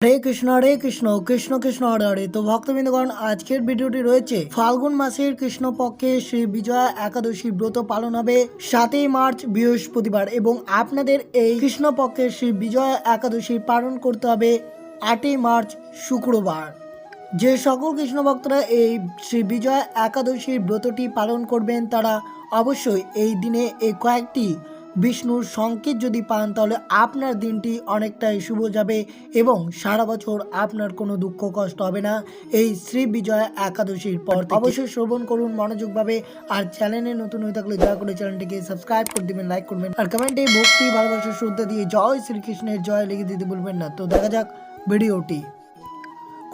হরে কৃষ্ণ হরে কৃষ্ণ কৃষ্ণ কৃষ্ণ, হরে হরে। তো ভক্তবৃন্দগণ, আজকের ভিডিওটি রয়েছে ফাল্গুন মাসের কৃষ্ণপক্ষে শ্রী বিজয়া একাদশী ব্রত পালন হবে সাতই মার্চ, বৃহস্পতিবার এবং আপনাদের এই কৃষ্ণপক্ষের শ্রী বিজয়া একাদশী পালন করতে হবে আটই মার্চ, শুক্রবার। যে সকল কৃষ্ণ ভক্তরা এই শ্রী বিজয়া একাদশীর ব্রতটি পালন করবেন, তারা অবশ্যই এই দিনে এই কয়েকটি বিষ্ণুর সংকেত যদি পান, তাহলে আপনার দিনটি অনেকটাই শুভ যাবে এবং সারা বছর আপনার কোনো দুঃখ, কষ্ট হবে না এই শ্রী বিজয়া একাদশীর পর। অবশ্যই শ্রবণ করুন মনোযোগভাবে আর চ্যানেলে নতুন হয়ে থাকলে দয়া করে চ্যানেলটিকে সাবস্ক্রাইব করে দিবেন, লাইক করবেন আর কমেন্টে ভক্তি, ভালোবাসা, শ্রদ্ধা দিয়ে জয় শ্রীকৃষ্ণের জয় লিখে দিতে বলবেন না তো দেখা যাক ভিডিওটি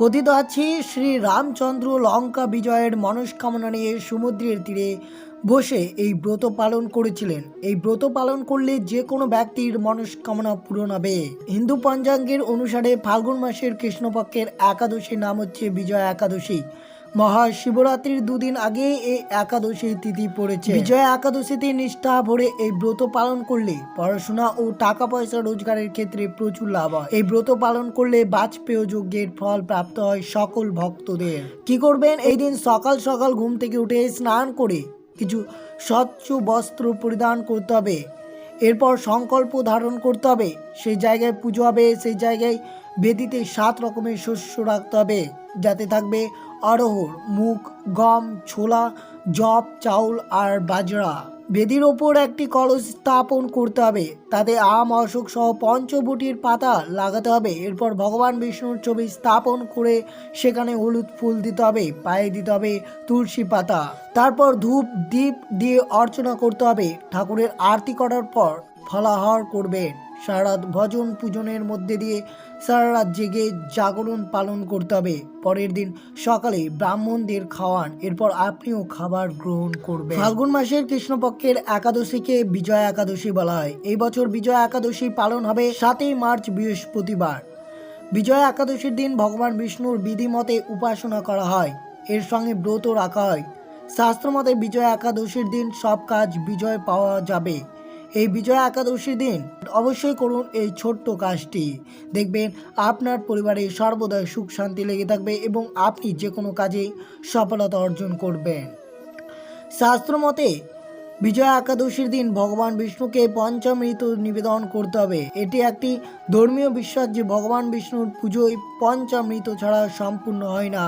কথিত আছে, শ্রী রামচন্দ্র লঙ্কা বিজয়ের মনস্কামনা নিয়ে সমুদ্রের তীরে বসে এই ব্রত পালন করেছিলেন। এই ব্রত পালন করলে যে কোনো ব্যক্তির মনস্কামনা পূরণ হবে। হিন্দু পঞ্চাঙ্গের অনুসারে ফাল্গুন মাসের কৃষ্ণপক্ষের একাদশীর নাম হচ্ছে বিজয়া একাদশী। মহাশিবরাত্রির দুদিন আগে এই একাদশী তিথি পড়েছে। বিজয়া একাদশীতে নিষ্ঠা ভরে এই ব্রত পালন করলে পড়াশোনা ও টাকা পয়সা রোজগারের ক্ষেত্রে প্রচুর লাভ হয়। এই ব্রত পালন করলে বাজপেয় যজ্ঞের ফল প্রাপ্ত হয় সকল ভক্তদের। কি করবেন? এই দিন সকাল সকাল ঘুম থেকে উঠে স্নান করে কিছু স্বচ্ছ বস্ত্র পরিধান করতে হবে। এরপর সংকল্প ধারণ করতে হবে। সেই জায়গায় পুজো হবে, সেই জায়গায় বেদিতে সাত রকমের শস্য রাখতে হবে। যাতে থাকবে আরোহর মুখ গম, ছোলা জব, চাউল আর বাজরা। বেদির ওপর একটি কলস স্থাপন করতে হবে। তাতে আম, অশোক সহ পঞ্চবটির পাতা লাগাতে হবে। এরপর ভগবান বিষ্ণুর ছবি স্থাপন করে সেখানে হলুদ ফুল দিতে হবে, পায়ে দিতে হবে তুলসী পাতা। তারপর ধূপ, দীপ দিয়ে অর্চনা করতে হবে। ঠাকুরের আরতি করার পর ফলাহার করবেন। সারা রাত ভজন পূজনের মধ্যে দিয়ে সারা রাত জেগে জাগরণ পালন করতে হবে। পরের দিন সকালে ব্রাহ্মণদের খাওয়ান, এরপর আপনিও খাবার গ্রহণ করবেন। ফাল্গুন মাসের কৃষ্ণপক্ষের একাদশীকে বিজয়া একাদশী বলা হয়। এই বছর বিজয়া একাদশী পালন হবে সাতই মার্চ, বৃহস্পতিবার। বিজয়া একাদশীর দিন ভগবান বিষ্ণুর বিধিমতে উপাসনা করা হয়। এর সঙ্গে ব্রত রাখা হয়। শাস্ত্রমতে বিজয়া একাদশীর দিন সব কাজ বিজয় পাওয়া যাবে। এই বিজয়া একাদশীর দিন। অবশ্যই করুন এই ছোট্ট কাজটি। দেখবেন আপনার পরিবারে সর্বদাই সুখ শান্তি লেগে থাকবে এবং আপনি যে কোনো কাজে সফলতা অর্জন করবেন। শাস্ত্রমতে বিজয়া একাদশীর দিন ভগবান বিষ্ণুকে পঞ্চামৃত নিবেদন করতে হবে। এটি একটি ধর্মীয় বিশ্বাস যে ভগবান বিষ্ণুর পুজোয় পঞ্চামৃত ছাড়া সম্পূর্ণ হয় না।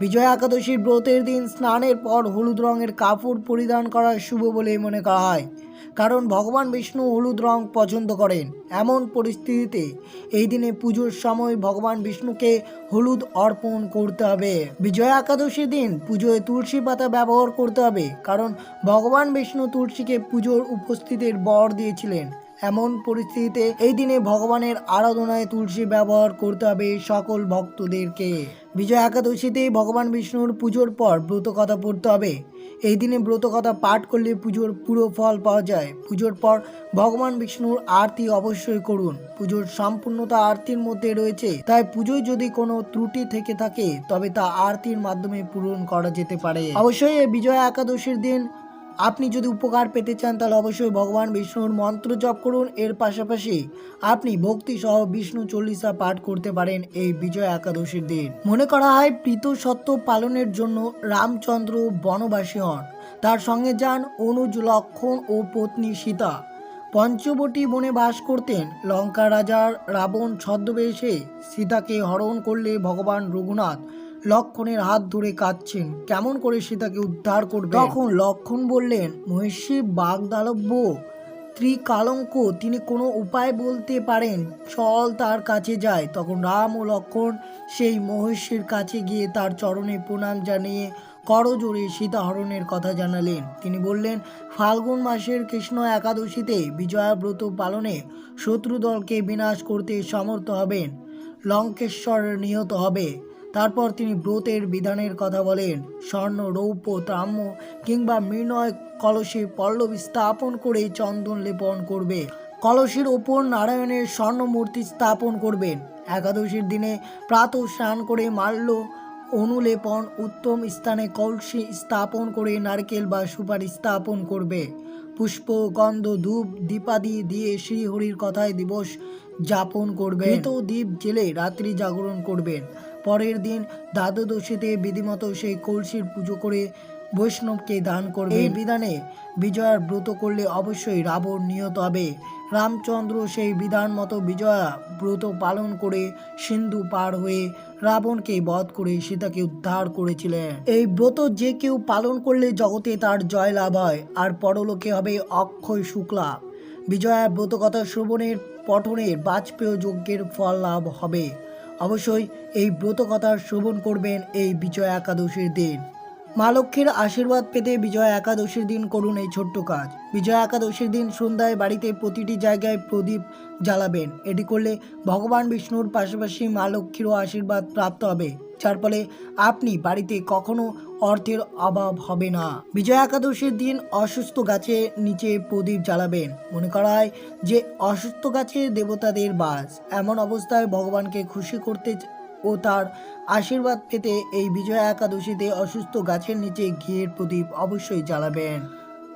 বিজয়া একাদশীর ব্রতের দিন স্নানের পর হলুদ রঙের কাপড় পরিধান করা শুভ বলে মনে করা হয়। কারণ ভগবান বিষ্ণু হলুদ রং পছন্দ করেন। এমন পরিস্থিতিতে এই দিনে পুজোর সময় ভগবান বিষ্ণুকে হলুদ অর্পণ করতে হবে। বিজয়া একাদশীর দিন পুজোয় তুলসী পাতা ব্যবহার করতে হবে, কারণ ভগবান বিষ্ণু তুলসীকে পুজোর উপস্থিতির বর দিয়েছিলেন। এমন পরিস্থিতিতে এই দিনে ভগবানের আরাধনায় তুলসী ব্যবহার করতে হবে সকল ভক্তদেরকে। বিজয় একাদশীতে ভগবান বিষ্ণুর পুজোর পর ব্রত কথা পড়তে হবে। এই দিনে ব্রত কথা পাঠ করলে পুজোর পুরো ফল পাওয়া যায়। পুজোর পর ভগবান বিষ্ণুর আরতি অবশ্যই করুন। পুজোর সম্পূর্ণতা আরতির মধ্যে রয়েছে। তাই পুজোয় যদি কোনো ত্রুটি থেকে থাকে, তবে তা আরতির মাধ্যমে পূরণ করা যেতে পারে। অবশ্যই বিজয়া একাদশীর দিন আপনি যদি উপকার পেতে চান, তাহলে অবশ্যই ভগবান বিষ্ণুর মন্ত্র জপ করুন। এর পাশাপাশি আপনি ভক্তি সহ বিষ্ণু চল্লিশা পাঠ করতে পারেন এই বিজয় একাদশীর দিন। মনে করা হয়, প্রীত সত্য পালনের জন্য রামচন্দ্র বনবাসী হন। তার সঙ্গে যান অনুজ লক্ষণ ও পত্নী সীতা। পঞ্চবটী বনে বাস করতেন। লঙ্কা রাজার রাবণ ছদ্মবেশে সীতাকে হরণ করলে ভগবান রঘুনাথ লক্ষণের হাত ধরে কাঁদছেন। কেমন করে সীতাকে উদ্ধার করবে? তখন লক্ষণ বললেন, মহিষী বাগদালব্য, ত্রিকালঙ্ক, তিনি কোনো উপায় বলতে পারেন। চল তার কাছে যায় তখন রাম ও লক্ষণ সেই মহিষীর কাছে গিয়ে তার চরণে প্রণাম জানিয়ে করজোড়ে সীতাহরণের কথা জানালেন। তিনি বললেন, ফাল্গুন মাসের কৃষ্ণ একাদশীতে বিজয়া ব্রত পালনে শত্রু দলকে বিনাশ করতে সমর্থ হবেন। লঙ্কেশ্বর নিহত হবে। তারপর তিনি ব্রতের বিধানের কথা বলেন। স্বর্ণ, রৌপ্য তাম্য কিংবা মৃণয় কলসে পল্লব স্থাপন করে চন্দন লেপন করবে। কলসের ওপর নারায়ণের স্বর্ণ মূর্তি স্থাপন করবেন। একাদশীর দিনে প্রাত স্নান করে মাল্য অনুলেপন উত্তম স্থানে কলসি স্থাপন করে নারকেল বা সুপারি স্থাপন করবে। পুষ্প, গন্ধ, ধূপ, দীপাদি দিয়ে শ্রীহরির কথায় দিবস যাপন করবে। তো দ্বীপ জেলে রাত্রি জাগরণ করবেন। পরের দিন দ্বাদশীতে বিধিমতো সেই কলসির পুজো করে বৈষ্ণবকে দান করবে। এই বিধানে বিজয়ার ব্রত করলে অবশ্যই রাবণ নিহত হবে। রামচন্দ্র সেই বিধান মতো বিজয়া ব্রত পালন করে সিন্ধু পার হয়ে রাবণকে বধ করে সীতাকে উদ্ধার করেছিলেন। এই ব্রত যে কেউ পালন করলে জগতে তার জয় লাভ হয়, আর পরলোকে হবে অক্ষয় শুক্লা। বিজয়া ব্রতকথা শ্রবণের পঠনের বাজপেয় যজ্ঞের ফল লাভ হবে। অবশ্যই এই ব্রত কথা শ্রবণ করবেন এই বিজয় একাদশীর দিন। মা লক্ষ্মীর আশীর্বাদ পেতে বিজয়া একাদশীর দিন করুন এই ছোট্ট কাজ। বিজয়া একাদশীর দিন সন্ধ্যায় বাড়িতে প্রতিটি জায়গায় প্রদীপ জ্বালাবেন। এটি করলে ভগবান বিষ্ণুর পাশাপাশি মা লক্ষ্মীরও আশীর্বাদ প্রাপ্ত হবে। যার ফলে আপনি বাড়িতে কখনো অর্থের অভাব হবে না। বিজয়া একাদশীর দিন অসুস্থ গাছে নিচে প্রদীপ জ্বালাবেন। মনে করা হয় যে অসুস্থ গাছে দেবতাদের বাস। এমন অবস্থায় ভগবানকে খুশি করতে ও তার আশীর্বাদ পেতে এই বিজয়া একাদশীতে অসুস্থ গাছের নিচে ঘিয়ের প্রদীপ অবশ্যই জ্বালাবেন।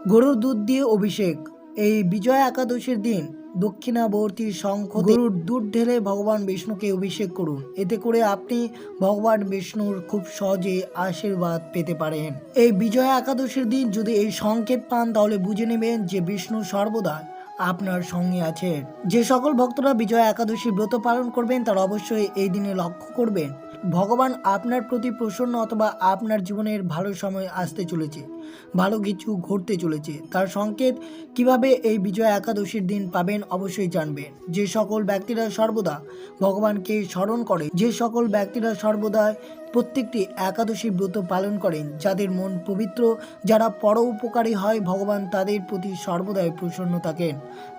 গরুর দুধ দিয়ে অভিষেক। এই বিজয়া একাদশীর দিন দক্ষিণাবর্তী শঙ্খ গরুর দুধ ঢেলে ভগবান বিষ্ণুকে অভিষেক করুন। এতে করে আপনি ভগবান বিষ্ণুর খুব সহজে আশীর্বাদ পেতে পারেন। এই বিজয়া একাদশীর দিন যদি এই সংকেত পান, তাহলে বুঝে নেবেন যে বিষ্ণু সর্বদা আপনার সঙ্গে আছেন। যে সকল ভক্তরা বিজয়া একাদশী ব্রত পালন করবেন, তারা অবশ্যই এই দিনে লক্ষ্য করবেন ভগবান আপনার প্রতি প্রসন্ন অথবা আপনার জীবনের ভালো সময় আসতে চলেছে। ভালো কিছু ঘটতে চলেছে। তার সংকেত, কীভাবে এই বিজয়া একাদশীর দিন পাবেন অবশ্যই জানবেন। যে সকল ব্যক্তিরা সর্বদা ভগবানকে স্মরণ করে, যে সকল ব্যক্তিরা সর্বদা প্রত্যেকটি একাদশী ব্রত পালন করেন, যাদের মন পবিত্র, যারা পর উপকারী হয়, ভগবান তাদের প্রতি সর্বদাই প্রসন্ন থাকেন।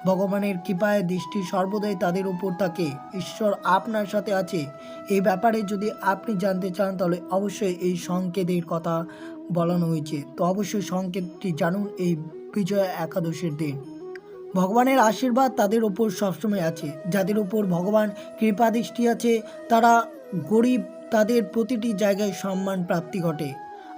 ভগবানের কৃপায় দৃষ্টি সর্বদাই তাদের উপর থাকে। ঈশ্বর আপনার সাথে আছে। এই ব্যাপারে যদি আপনি জানতে চান, তাহলে অবশ্যই এই সংকেতের কথা বলানো হয়েছে। তো অবশ্যই সংকেতটি জানুন এই বিজয়া একাদশীর দিন। ভগবানের আশীর্বাদ তাদের ওপর সবসময় আছে। যাদের উপর ভগবান কৃপা দৃষ্টি আছে, তারা গরিব, তাদের প্রতিটি জায়গায় সম্মান প্রাপ্তি ঘটে।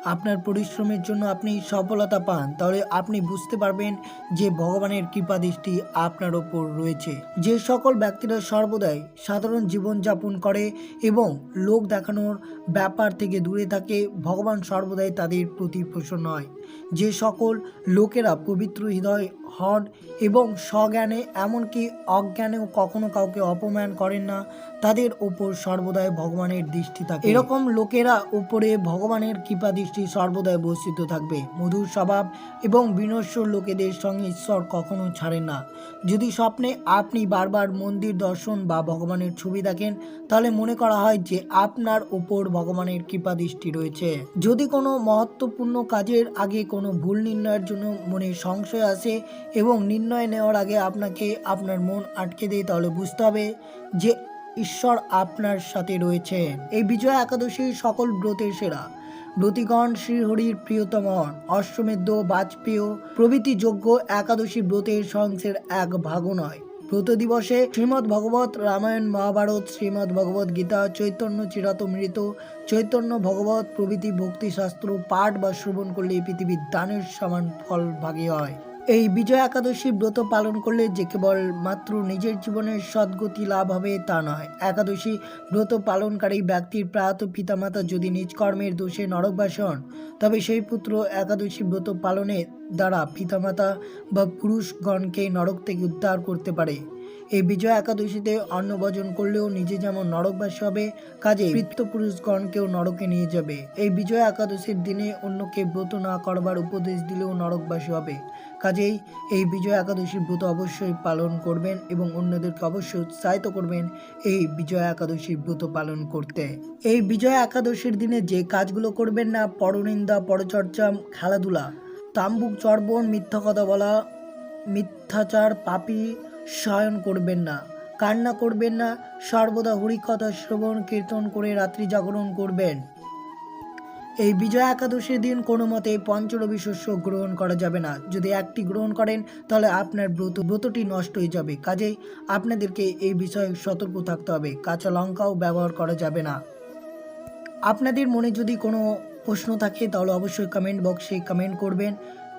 আপনার পরিশ্রমের জন্য আপনি সফলতা পান, তাহলে আপনি বুঝতে পারবেন যে ভগবানের কৃপা দৃষ্টি আপনার ওপর রয়েছে। যে সকল ব্যক্তিরা সর্বদাই সাধারণ জীবনযাপন করে এবং লোক দেখানোর ব্যাপার থেকে দূরে থাকে, ভগবান সর্বদাই তাদের প্রতি প্রসন্ন হয়। যে সকল লোকেরা পবিত্র হৃদয় হন এবং স্বজ্ঞানে, এমনকি অজ্ঞানেও কখনো কাউকে অপমান করেন না। তাদের ওপর সর্বদাই ভগবানের দৃষ্টি থাকে। এরকম লোকেরা উপরে ভগবানের কৃপা দৃষ্টি সর্বদাই বর্ষিত থাকবে। মধুর স্বভাব এবং বিনশ্বর লোকেদের সঙ্গে ঈশ্বর কখনো ছাড়েন না। যদি স্বপ্নে আপনি বারবার মন্দির দর্শন বা ভগবানের ছবি দেখেন, তাহলে মনে করা হয় যে আপনার ওপর ভগবানের কৃপা দৃষ্টি রয়েছে। যদি কোনো মহত্বপূর্ণ কাজের আগে কোনো ভুল নির্ণয়ের জন্য মনে সংশয় আসে এবং নির্ণয় নেওয়ার আগে আপনাকে আপনার মন আটকে দেয়, তাহলে বুঝতে হবে যে ঈশ্বর আপনার সাথে রয়েছে। এই বিজয়া একাদশী সকল ব্রতের সেরা। ব্রতিগণ শ্রীহরির প্রিয়তম, অশ্বমেধ, বাজপেয় প্রভৃতি যোগ্য একাদশী ব্রতের সংসের এক ভাগও নয়। ব্রত দিবসে শ্রীমদ্ ভগবত রামায়ণ মহাভারত শ্রীমদ্ ভগবত গীতা, চৈতন্য চিরাতমৃত, চৈতন্য ভগবত প্রভৃতি ভক্তিশাস্ত্র পাঠ বা শ্রবণ করলে পৃথিবীর দানের সমান ফল ভাগে হয়। এই বিজয় একাদশী ব্রত পালন করলে যে কেবল মাত্র নিজের জীবনের সদ্গতি লাভ হবে তা নয়। একাদশী ব্রত পালনকারী ব্যক্তির প্রাত পিতামাতা যদি নিজ কর্মের দোষে নরকবাসী হন তবে সেই পুত্র একাদশী ব্রত পালনের দ্বারা পিতামাতা বা পুরুষগণকে নরক থেকে উদ্ধার করতে পারে। এই বিজয় একাদশীতে অন্নভোজন করলেও নিজে যেমন নরকবাসী হবে, কাজে পুরুষগণকেও নরকে নিয়ে যাবে। এই বিজয় একাদশীর দিনে অন্যকে ব্রত না করবার উপদেশ দিলেও নরকবাসী হবে। কাজেই এই বিজয় একাদশী ব্রত অবশ্যই পালন করবেন এবং অন্যদেরকে অবশ্যই উৎসাহিত করবেন এই বিজয় একাদশী ব্রত পালন করতে। এই বিজয় একাদশীর দিনে যে কাজগুলো করবেন না, পরনিন্দা, পরচর্চা, খেলাধুলা, তাম্বুক, চর্বণ, মিথ্যা কথা বলা, মিথ্যাচার, পাপি শয়ন করবেন না, কান্না করবেন না, সর্বদা হরিকথা শ্রবণ, কীর্তন করে রাত্রি জাগরণ করবেন। এই বিজয়া একাদশীর দিন কোনো মতে পঞ্চরবি শস্য গ্রহণ করা যাবে না। যদি একটি গ্রহণ করেন, তাহলে আপনার ব্রত, ব্রতটি নষ্ট হয়ে যাবে। কাজেই আপনাদেরকে এই বিষয়ে সতর্ক থাকতে হবে। কাঁচা লঙ্কাও ব্যবহার করা যাবে না। আপনাদের মনে যদি কোনো প্রশ্ন থাকে, তাহলে অবশ্যই কমেন্ট বক্সে কমেন্ট করবেন।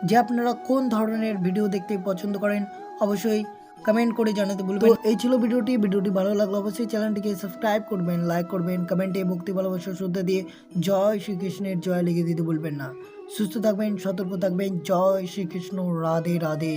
যে আপনারা কোন ধরনের ভিডিও দেখতে পছন্দ করেন, অবশ্যই কমেন্ট করে জানাতে ভুলবেন এই ছিল ভিডিওটি। ভিডিওটি ভালো লাগল অবশ্যই চ্যানেলটিকে সাবস্ক্রাইব করবেন লাইক করবেন কমেন্টে মুক্তি, ভালোবাসা, শ্রদ্ধা দিয়ে জয় শ্রীকৃষ্ণের জয় লিখে দিতে ভুলবেন না। সুস্থ থাকবেন, সতর্ক থাকবেন। জয় শ্রীকৃষ্ণ, রাধে রাধে।